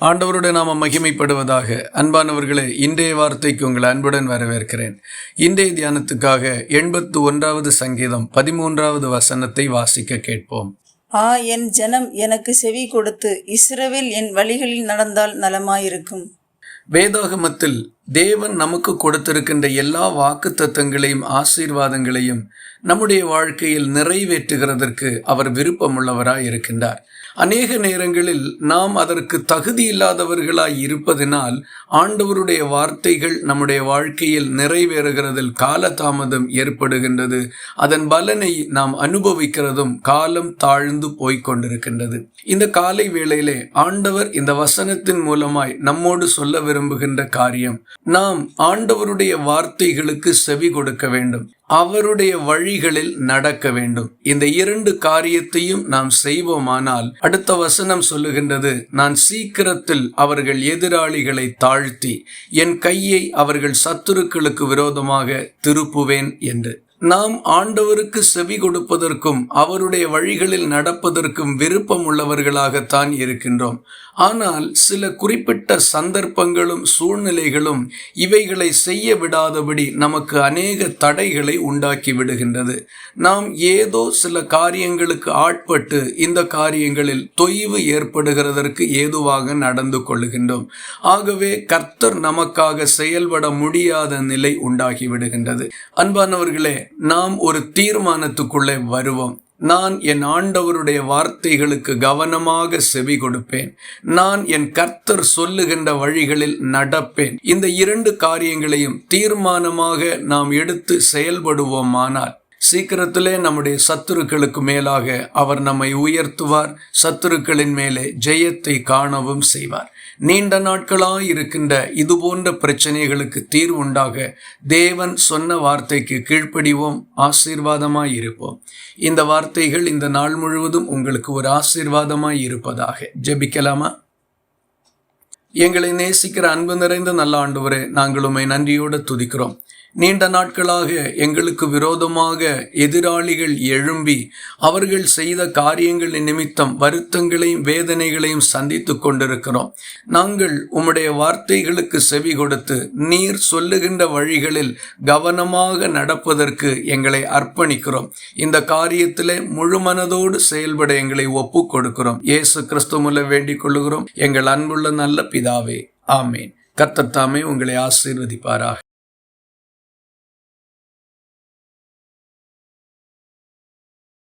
ஆண்டவருடைய நாம மகிமைப்படுவதாக. அன்பானவர்களே இன்றைய வார்த்தைக்கு உங்களை அன்புடன் வரவேற்கிறேன். இன்றைய தியானத்துக்காக எண்பத்து ஒன்றாவது சங்கீதம் பதிமூன்றாவது வசனத்தை வாசிக்க கேட்போம். ஆ என் ஜனம் எனக்கு செவி கொடுத்து இஸ்ரவேல் என் வழிகளில் நடந்தால் நலமாயிருக்கும். வேதாகமத்தில் தேவன் நமக்கு கொடுத்திருக்கின்ற எல்லா வாக்கு தத்துவங்களையும் ஆசீர்வாதங்களையும் நம்முடைய வாழ்க்கையில் நிறைவேற்றுகிறதற்கு அவர் விருப்பமுள்ளவராய் இருக்கின்றார். அநேக நேரங்களில் நாம் அதற்கு தகுதி இல்லாதவர்களாய் இருப்பதினால் ஆண்டவருடைய வார்த்தைகள் நம்முடைய வாழ்க்கையில் நிறைவேறுகிறதில் காலதாமதம் ஏற்படுகின்றது. அதன் பலனை நாம் அனுபவிக்கிறதும் காலம் தாழ்ந்து போய்க் கொண்டிருக்கின்றது இந்த காலை வேளையிலே ஆண்டவர் இந்த வசனத்தின் மூலமாய் நம்மோடு சொல்ல விரும்புகின்ற காரியம் நாம் ஆண்டவருடைய வார்த்தைகளுக்கு செவி கொடுக்க வேண்டும். அவருடைய வழிகளில் நடக்க வேண்டும். இந்த இரண்டு காரியத்தையும் நாம் செய்வோமானால் அடுத்த வசனம் சொல்லுகின்றது நான் சீக்கிரத்தில் அவர்கள் எதிராளிகளை தாழ்த்தி என் கையை அவர்கள் சத்துருக்களுக்கு விரோதமாக திருப்புவேன் என்று. நாம் ஆண்டவருக்கு செவி கொடுப்பதற்கும் அவருடைய வழிகளில் நடப்பதற்கும் விருப்பம் உள்ளவர்களாகத்தான் இருக்கின்றோம். ஆனால் சில குறிப்பிட்ட சந்தர்ப்பங்களும் சூழ்நிலைகளும் இவைகளை செய்ய விடாதபடி நமக்கு அநேக தடைகளை உண்டாக்கி விடுகின்றது. நாம் ஏதோ சில காரியங்களுக்கு ஆட்பட்டு இந்த காரியங்களில் தொய்வு ஏற்படுகிறதற்கு ஏதுவாக நடந்து கொள்ளுகின்றோம் ஆகவே கர்த்தர் நமக்காக செயல்பட முடியாத நிலை உண்டாகி விடுகின்றது. அன்பானவர்களே நாம் ஒரு தீர்மானத்துக்குள்ளே வருவோம். நான் என் ஆண்டவருடைய வார்த்தைகளுக்கு கவனமாக செவி கொடுப்பேன். நான் என் கர்த்தர் சொல்லுகின்ற வழிகளில் நடப்பேன். இந்த இரண்டு காரியங்களையும் தீர்மானமாக நாம் எடுத்து செயல்படுவோமானால் சீக்கிரத்திலே நம்முடைய சத்துருக்களுக்கு மேலாக அவர் நம்மை உயர்த்துவார் சத்துருக்களின் மேலே ஜெயத்தை காணவும் செய்வார். நீண்ட நாட்களாய் இருக்கின்ற இது போன்ற பிரச்சனைகளுக்கு தீர்வு உண்டாக தேவன் சொன்ன வார்த்தைக்கு கீழ்ப்படிவோம் ஆசீர்வாதமாய் இருப்போம் இந்த வார்த்தைகள் இந்த நாள் முழுவதும் உங்களுக்கு ஒரு ஆசீர்வாதமாய் இருப்பதாக ஜெபிக்கலாமா? எங்களை நேசிக்கிற அன்பு நிறைந்த நல்ல ஆண்டு நாங்கள் உண்மை நன்றியோடு துதிக்கிறோம். நீண்ட நாட்களாக எங்களுக்கு விரோதமாக எதிராளிகள் எழும்பி அவர்கள் செய்த காரியங்களின் நிமித்தம் வருத்தங்களையும் வேதனைகளையும் சந்தித்து கொண்டிருக்கிறோம். நாங்கள் உம்முடைய வார்த்தைகளுக்கு செவி கொடுத்து நீர் சொல்லுகின்ற வழிகளில் கவனமாக நடப்பதற்கு எங்களை அர்ப்பணிக்கிறோம். இந்த காரியத்திலே முழுமனதோடு செயல்பட எங்களை ஒப்பு கொடுக்கிறோம். இயேசு கிறிஸ்துமுல வேண்டிக் கொள்ளுகிறோம். எங்கள் அன்புள்ள நல்ல பிதாவே ஆமேன். கத்தத்தாமே உங்களை ஆசீர்வதிப்பாராக.